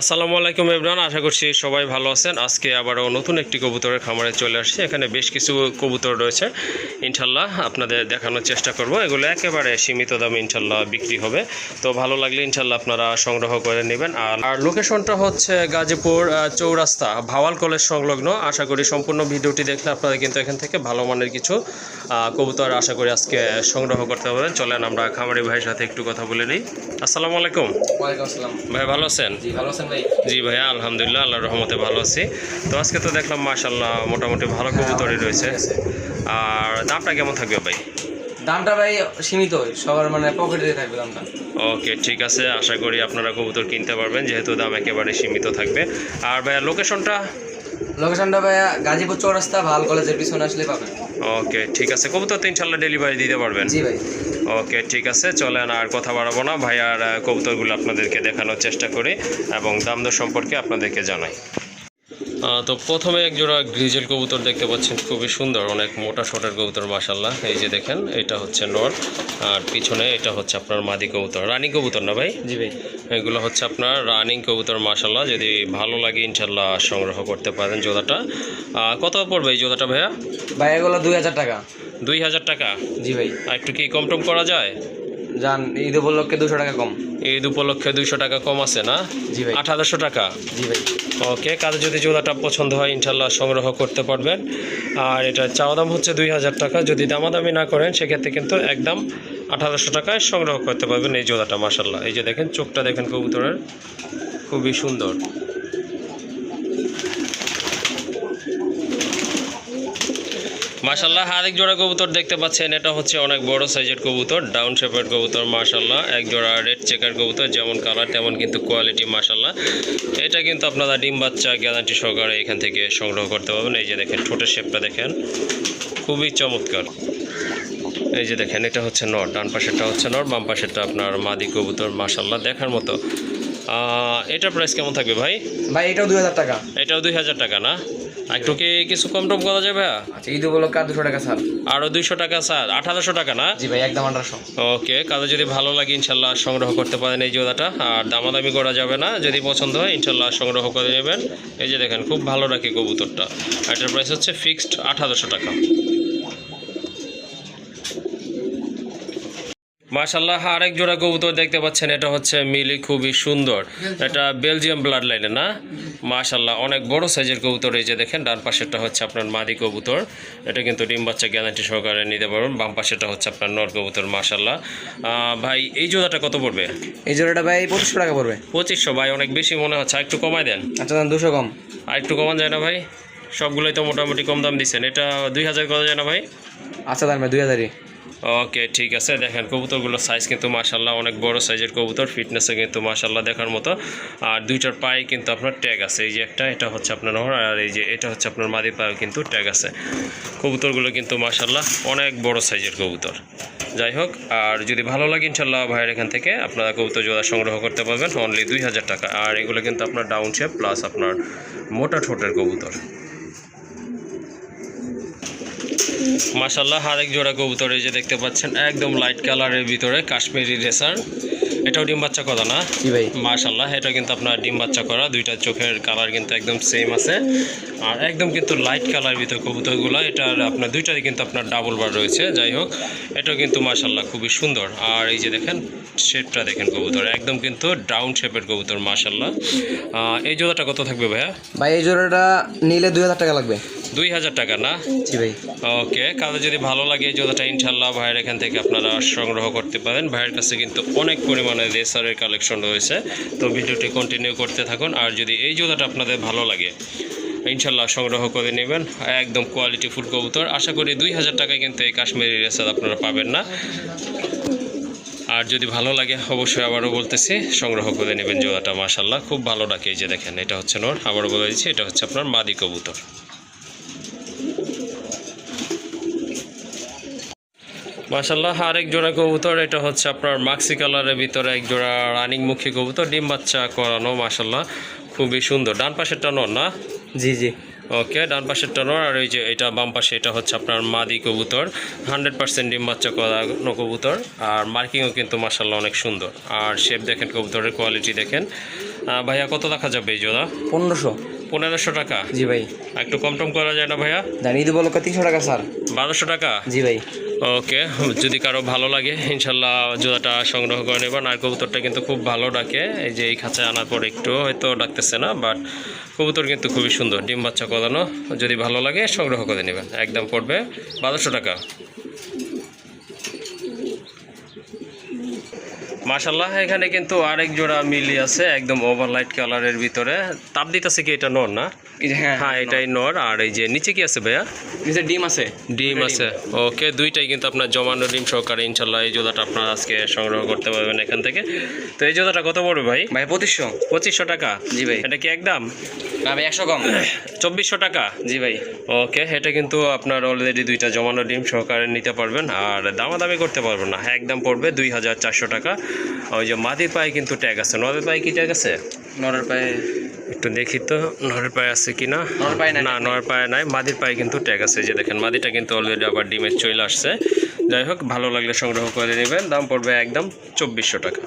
আসসালামু আলাইকুম ইমরান আশা করছি সবাই ভালো আছেন। আজকে আবারও নতুন একটি কবুতরের খামারে চলে আসছি। এখানে বেশ কিছু কবুতর রয়েছে ইনশাল্লাহ আপনাদের দেখানোর চেষ্টা করব। এগুলো একেবারে সীমিত দামে ইনশাল্লাহ বিক্রি হবে। তো ভালো লাগলে ইনশাল্লাহ আপনারা সংগ্রহ করে নেবেন। আর আর লোকেশনটা হচ্ছে গাজীপুর চৌরাস্তা ভাওয়াল কলেজ সংলগ্ন। আশা করি সম্পূর্ণ ভিডিওটি দেখলে আপনারা কিন্তু এখান থেকে ভালো মানের কিছু কবুতর আশা করি আজকে সংগ্রহ করতে পারবেন। চলেন আমরা খামারি ভাইয়ের সাথে একটু কথা বলে নিই। আসসালামু আলাইকুম। ভাই ভালো আছেন? ভালো আছেন। ভাই? জি ভাইয়া আলহামদুলিল্লাহ আল্লাহর রহমতে ভালো আছি। তো আজকে তো দেখলাম মাশাল্লাহ মোটামুটি ভালো কবুতরই রয়েছে। আর দামটা কেমন থাকবে ভাই? দামটা ভাই সীমিত সবার মানে পকেটে থাকবে দামটা। ওকে ঠিক আছে আশা করি আপনারা কবুতর কিনতে পারবেন যেহেতু দাম একেবারে সীমিত থাকবে। আর ভাইয়া লোকেশনটা লোকেশনটা ভাই গাজীপুর চৌরাস্তা ভালো কলেজের পিছনে আসলে পাবেন। ওকে ঠিক আছে। কবুতর তো ইনশাল্লাহ ডেলিভারি দিতে পারবেন। জি ভাই। ওকে ঠিক আছে। চলেন আর কথা বাড়াবো না। ভাই আর কবুতরগুলো আপনাদেরকে দেখানোর চেষ্টা করি এবং দাম দর সম্পর্কে আপনাদেরকে জানাই। তো প্রথমে এক জোড়া গ্রিজেল কবুতর দেখতে পাচ্ছেন খুবই সুন্দর অনেক মোটা শটের কবুতর মাসাল্লাহ এই যে দেখেন এটা হচ্ছে নর আর পিছনে এটা হচ্ছে আপনার মাদি কবুতর রানিং কবুতর না ভাই? জি ভাই। এগুলো হচ্ছে আপনার রানিং কবুতর মাসাল্লাহ যদি ভালো লাগে ইনশাল্লাহ সংগ্রহ করতে পারেন জোড়াটা। কত পড়বে এই জোড়াটা ভাইয়া? ভাই এগুলো দুই হাজার টাকা। দুই হাজার টাকা? জি ভাই। আর একটু কি কম টম করা যায়? যান ঈদ উপলক্ষে দুশো টাকা কম। ঈদ উপলক্ষে দুইশো টাকা কম আছে না? জি ভাই। আঠারোশো টাকা? জি ভাই। ওকে কারও যদি জোড়াটা পছন্দ হয় ইনশাল্লাহ সংগ্রহ করতে পারবেন। আর এটা চাওয়া দাম হচ্ছে দুই হাজার টাকা। যদি দামাদামি না করেন সেক্ষেত্রে কিন্তু একদম আঠারোশো টাকায় সংগ্রহ করতে পারবেন এই জোড়াটা মাসাল্লাহ এই যে দেখেন চোখটা দেখেন কবুতরের। খুবই সুন্দর। মাশাল্লাহ আরেক জোড়া কবুতর দেখতে পাচ্ছেন এটা হচ্ছে অনেক বড় সাইজের কবুতর ডাউন শেপের কবুতর মাশাল্লাহ এক জোড়া রেড চেকার কবুতর যেমন কালার তেমন কিন্তু কোয়ালিটি মাশাল্লাহ এটা কিন্তু আপনারা ডিম বাচ্চা গ্যারান্টি সহকারে এখান থেকে সংগ্রহ করতে পারবেন। এই যে দেখেন ঠোঁটের শেপটা দেখেন খুবই চমৎকার। এই যে দেখেন এটা হচ্ছে নর ডান পাশেরটা হচ্ছে নর বাম পাশেরটা আপনার মাদি কবুতর মাশাল্লাহ দেখার মতো। এটার প্রাইস কেমন থাকবে ভাই? ভাই এটাও দুই হাজার টাকা। এটাও দুই হাজার টাকা না? একটু কি কিছু কম টম করা যাবে? আচ্ছা ঈদ উপলক্ষে আর দুশো টাকা স্যার আরও দুইশো টাকা স্যার আঠারোশো টাকা না? জি ভাই একদম আঠারোশো। ওকে কাজে যদি ভালো লাগে ইনশাল্লাহ সংগ্রহ করতে পারেন এই জোড়াটা। আর দামাদামি করা যাবে না যদি পছন্দ হয় ইনশাল্লাহ সংগ্রহ করে নেবেন। এই যে দেখেন খুব ভালো রাখে কবুতরটা। এটার প্রাইস হচ্ছে ফিক্সড আঠারোশো টাকা। মাশাল্লাহ আরেক জোড়া কবুতর দেখতে পাচ্ছেন এটা হচ্ছে মিলি খুবই সুন্দর। এটা বেলজিয়াম ব্লাড লাইনে না? মাশাল্লাহ অনেক বড় সাইজের কবুতর এই যে দেখেন ডান পাশেরটা হচ্ছে আপনার মাদি কবুতর। এটা কিন্তু ডিম বাচ্চা গ্যারান্টি সহকারে নিতে পারবেন বাম পাশেরটা হচ্ছে আপনার নর কবুতর মাশাল্লাহ ভাই এই জোড়াটা কত পড়বে? এই জোড়াটা ভাই পঁচিশশো টাকা পড়বে। পঁচিশশো ভাই অনেক বেশি মনে হচ্ছে একটু কমায় দেন। আচ্ছা দুশো কম। আর একটু কমান যায় না ভাই? সবগুলোই তো মোটামুটি কম দাম দিচ্ছেন এটা দুই হাজার করা যায় না ভাই? আচ্ছা দাম ভাই দুই হাজারই। ওকে, ঠিক আছে। দেখেন, কবুতরগুলোর সাইজ কিন্তু মাশাল্লাহ অনেক বড় সাইজের কবুতর। ফিটনেসে কিন্তু মাশাল্লাহ দেখার মতো। আর দুইটার পায়ে কিন্তু আপনার ট্যাগ আছে। এই যে একটা, এটা হচ্ছে আপনার নহর আর এই যে এটা হচ্ছে আপনার মাদি পায়ে কিন্তু ট্যাগ আছে। কবুতরগুলো কিন্তু মাশাল্লাহ অনেক বড় সাইজের কবুতর। যাই হোক, আর যদি ভালো লাগে ইনশাল্লাহ ভাইয়ের এখান থেকে, আপনারা কবুতর জোড়া সংগ্রহ করতে পারবেন। অনলি দুই হাজার টাকা। আর এগুলো কিন্তু আপনার ডাউন শেপ প্লাস আপনার মোটা ঠোঁটের কবুতর। মাশাল্লাহ আরেক জোড়া কবুতর এই যে দেখতে পাচ্ছেন একদম লাইট কালারের ভিতরে কাশ্মীরি রেসার এটাও ডিম বাচ্চা করা না? ভাই। মাশাল্লাহ এটা কিন্তু আপনার ডিম বাচ্চা করা দুইটা চোখের কালার কিন্তু একদম সেম আছে। আর একদম কিন্তু লাইট কালার ভিতর কবুতরগুলো এটার আপনার দুইটারই কিন্তু আপনার ডাবল বার রয়েছে যাই হোক এটাও কিন্তু মাশাল্লাহ খুবই সুন্দর। আর এই যে দেখেন শেপটা দেখেন কবুতর একদম কিন্তু ডাউন শেপের কবুতর মাশাল্লাহ এই জোড়াটা কত থাকবে ভাইয়া? ভাই এই জোড়াটা নিলে দুই হাজার টাকা লাগবে। দুই হাজার টাকা না? জি ভাই। ওকে কারও যদি ভালো লাগে এই ইনশাল্লাহ ভাইয়ের এখান থেকে আপনারা সংগ্রহ করতে পারেন। ভাইয়ের কাছে কিন্তু অনেক পরিমাণে রেসারের কালেকশন রয়েছে। তো ভিডিওটি কন্টিনিউ করতে থাকুন। আর যদি এই জোড়াটা আপনাদের ভালো লাগে ইনশাল্লাহ সংগ্রহ করে নেবেন। একদম কোয়ালিটি ফুল কবুতর। আশা করি দুই হাজার টাকায় কিন্তু এই কাশ্মীরি রেসার আপনারা পাবেন না। আর যদি ভালো লাগে অবশ্যই আবারও বলতেছি সংগ্রহ করে নেবেন জোড়াটা মাশাল্লাহ খুব ভালো ডাকে এই যে দেখেন এটা হচ্ছে নোর। আবারও বলে দিচ্ছি এটা হচ্ছে আপনার মাদি কবুতর। মাশাল্লাহ আরেক জোড়া কবুতর এটা হচ্ছে আপনার মাক্সি কালারের ভিতরে এক জোড়া রানিং মুখী কবুতর ডিম বাচ্চা করানো মাশাল্লাহ খুবই সুন্দর। ডান পাশেরটা নর না? জি জি। ওকে ডান পাশেরটা নর আর ওই যে এটা বাম পাশে এটা হচ্ছে আপনার মাদি কবুতর হান্ড্রেড পার্সেন্ট ডিম বাচ্চা করানো কবুতর আর মার্কিংও কিন্তু মাশাল্লাহ অনেক সুন্দর। আর শেপ দেখেন কবুতরের কোয়ালিটি দেখেন। ভাইয়া কত দেখা যাবে এই জোড়া? পনেরোশো। পনেরোশো টাকা। জি ভাই। একটু কম টম করা যায় না ভাইয়া? জানিয়ে দেবো লোক তিনশো টাকা স্যার। বারোশো টাকা? জি ভাই। ওকে যদি কারও ভালো লাগে ইনশাল্লাহ জোড়াটা সংগ্রহ করে নেবেন আর কবুতরটা কিন্তু খুব ভালো ডাকে। এই যে এই খাঁচায় আনার পর একটু হয়তো ডাকতেছে না বাট কবুতর কিন্তু খুবই সুন্দর ডিম বাচ্চা করানো। যদি ভালো লাগে সংগ্রহ করে নেবেন। একদম পড়বে বারোশো টাকা। মাশাল্লাহ এখানে কিন্তু আরেক জোড়া মিলি আছে একদম ওভারলাইট কালারের ভিতরে। তাপ দিতেছে কি এটা নর না? হ্যাঁ হ্যাঁ এটাই নর। আর এই যে নিচে কি আছে ভাইয়া? নিচে ডিম আছে। ডিম আছে। ওকে দুইটাই কিন্তু আপনার জমানো ডিম সহকারে ইনশাল্লাহ এই জোড়াটা আপনার আজকে সংগ্রহ করতে পারবেন এখান থেকে। তো এই জোড়াটা কত পড়বে ভাই? ভাই পঁচিশশো। পঁচিশশো টাকা? জি ভাই। এটা কি একদম? না ভাই একশো কম। চব্বিশশো টাকা? জি ভাই। ওকে এটা কিন্তু আপনার অলরেডি দুইটা জমানো ডিম সহকারে নিতে পারবেন আর দামাদামি করতে পারবেন না। একদম পড়বে দুই হাজার চারশো টাকা। ওই যে মাদির পায়ে কিন্তু ট্যাগ আছে। নদের পায়ে কি ট্যাগ আছে? নরের পায়ে। একটু দেখি তো নরের পায়ে আছে কি না? নরের পায়ে নাই। না নরের পায়ে নাই। মাদির পায়ে কিন্তু ট্যাগ আছে। যে দেখেন মাদিটা কিন্তু অলরেডি আবার ডিমের চলে আসছে। যাই হোক ভালো লাগলে সংগ্রহ করে নেবেন। দাম পড়বে একদম চব্বিশশো টাকা।